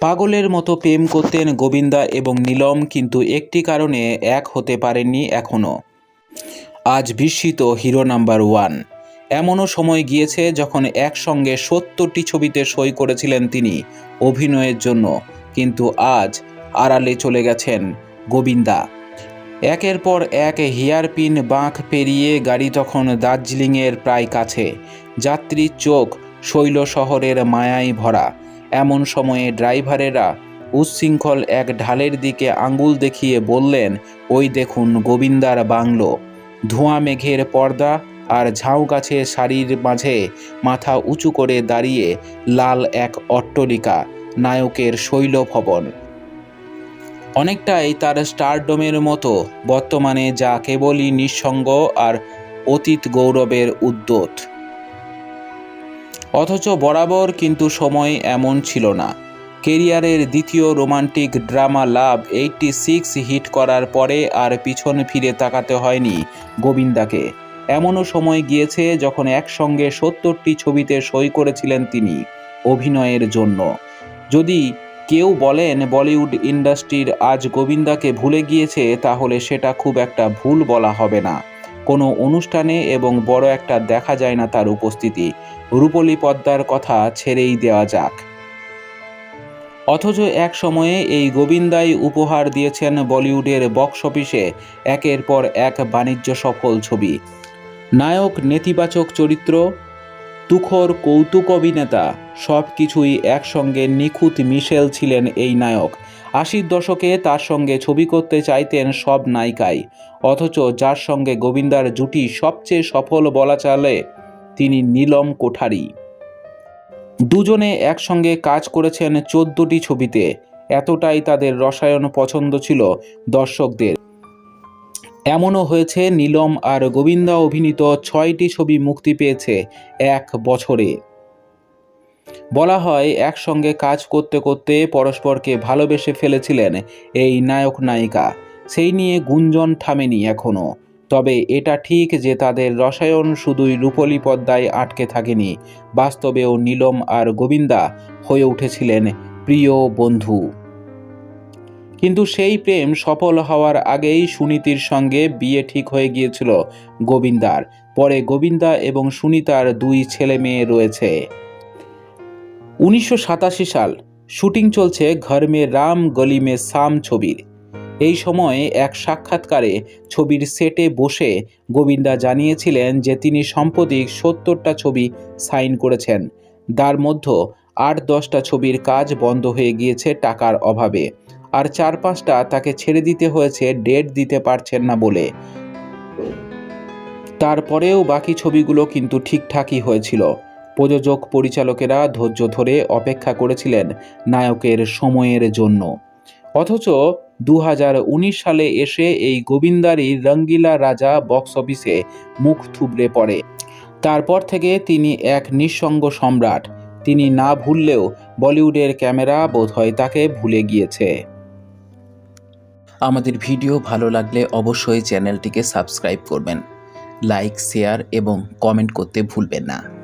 পাগলের মতো প্রেম করতেন গোবিন্দা এবং নীলম, কিন্তু একটি কারণে এক হতে পারেননি এখনও। আজ বিস্মিত হিরো নাম্বার ওয়ান। এমনও সময় গিয়েছে যখন একসঙ্গে সত্তরটি ছবিতে সই করেছিলেন তিনি অভিনয়ের জন্য, কিন্তু আজ আড়ালে চলে গেছেন গোবিন্দা। একের পর এক হেয়ারপিন বাঁক পেরিয়ে গাড়ি তখন দার্জিলিংয়ের প্রায় কাছে। যাত্রীর চোখ শৈল শহরের মায়ায় ভরা। এমন সময়ে ড্রাইভারেরা উচ্ছৃঙ্খল এক ঢালের দিকে আঙ্গুল দেখিয়ে বললেন, ওই দেখুন গোবিন্দার বাংলো। ধোঁয়া মেঘের পর্দা আর ঝাউ গাছের সারির মাঝে মাথা উঁচু করে দাঁড়িয়ে লাল এক অট্টলিকা, নায়কের শৈল ভবন অনেকটাই তার স্টারডোমের মতো, বর্তমানে যা কেবলই নিঃসঙ্গ আর অতীত গৌরবের উদ্যোত অথচ বরাবর কিন্তু সময় এমন ছিল না। কেরিয়ারের দ্বিতীয় romantic drama love eighty six hit করার পরে আর পিছন ফিরে তাকাতে হয়নি গোবিন্দাকে। এমনও সময় গিয়েছে যখন একসঙ্গে সত্তরটি ছবিতে সই করেছিলেন তিনি অভিনয়ের জন্য। যদি কেউ বলেন বলিউড ইন্ডাস্ট্রির আজ গোবিন্দাকে ভুলে গিয়েছে, তাহলে সেটা খুব একটা ভুল বলা হবে না। কোনো অনুষ্ঠানে এবং বড় একটা দেখা যায় না তার উপস্থিতি। রূপলী পদ্মার কথা ছেড়েই দেওয়া যাক। অথচ এক সময়ে এই গোবিন্দাই উপহার দিয়েছেন বলিউডের বক্স অফিসে একের পর এক বাণিজ্য সফল ছবি। নায়ক, নেতিবাচক চরিত্র তুখর কৌতুক অভিনেতা সব কিছুই একসঙ্গে নিখুঁত মিশেল ছিলেন এই নায়ক। আশির দশকে তার সঙ্গে ছবি করতে চাইতেন সব নায়িকাই, অথচ যার সঙ্গে গোবিন্দার জুটি সবচেয়ে সফল বলা চলে, তিনি নীলম কোঠারি। দুজনে একসঙ্গে কাজ করেছেন চোদ্দটি ছবিতে, এতটাই তাদের রসায়ন পছন্দ ছিল দর্শকদের। এমনও হয়েছে, নীলম আর গোবিন্দা অভিনীত ছয়টি ছবি মুক্তি পেয়েছে এক বছরে। বলা হয়, একসঙ্গে কাজ করতে করতে পরস্পরকে ভালোবেসে ফেলেছিলেন এই নায়ক নায়িকা। সেই নিয়ে গুঞ্জন থামেনি এখনও তবে এটা ঠিক যে তাদের রসায়ন শুধুই রূপলী পদ্মায় আটকে থাকেনি। বাস্তবেও নীলম আর গোবিন্দা হয়ে উঠেছিলেন প্রিয় বন্ধু। কিন্তু সেই প্রেম সফল হওয়ার আগেই সুনীতির সঙ্গে বিয়ে ঠিক হয়ে গিয়েছিল গোবিন্দার। পরে গোবিন্দা এবং সুনিতার দুই ছেলে মেয়ে রয়েছে। উনিশশো সাতাশি সাল, শুটিং চলছে ঘর মে রাম, গলি মে সাম ছবির। এই সময়ে এক সাক্ষাৎকারে ছবির সেটে বসে গোবিন্দা জানিয়েছিলেন যে তিনি সম্প্রতি সত্তরটা ছবি সাইন করেছেন। তার মধ্যে আট দশটা ছবির কাজ বন্ধ হয়ে গিয়েছে টাকার অভাবে। আর চার পাঁচটা তাকে ছেড়ে দিতে হয়েছে, ডেট দিতে পারছেন না বলে। তারপরেও বাকি ছবিগুলো কিন্তু ঠিকঠাকই হয়েছিল। প্রযোজক, পরিচালকেরা ধৈর্য ধরে অপেক্ষা করেছিলেন নায়কের সময়ের জন্য। অথচ দু হাজার উনিশ সালে এসে এই গোবিন্দারি রঙ্গিলা রাজা বক্স অফিসে মুখ থুবড়ে পড়ে। তারপর থেকে তিনি এক নিঃসঙ্গ সম্রাট। তিনি না ভুললেও বলিউডের ক্যামেরা বোধহয় তাকে ভুলে গিয়েছে। আমাদের ভিডিও ভালো লাগলে অবশ্যই চ্যানেলটিকে সাবস্ক্রাইব করবেন। লাইক, শেয়ার এবং কমেন্ট করতে ভুলবেন না।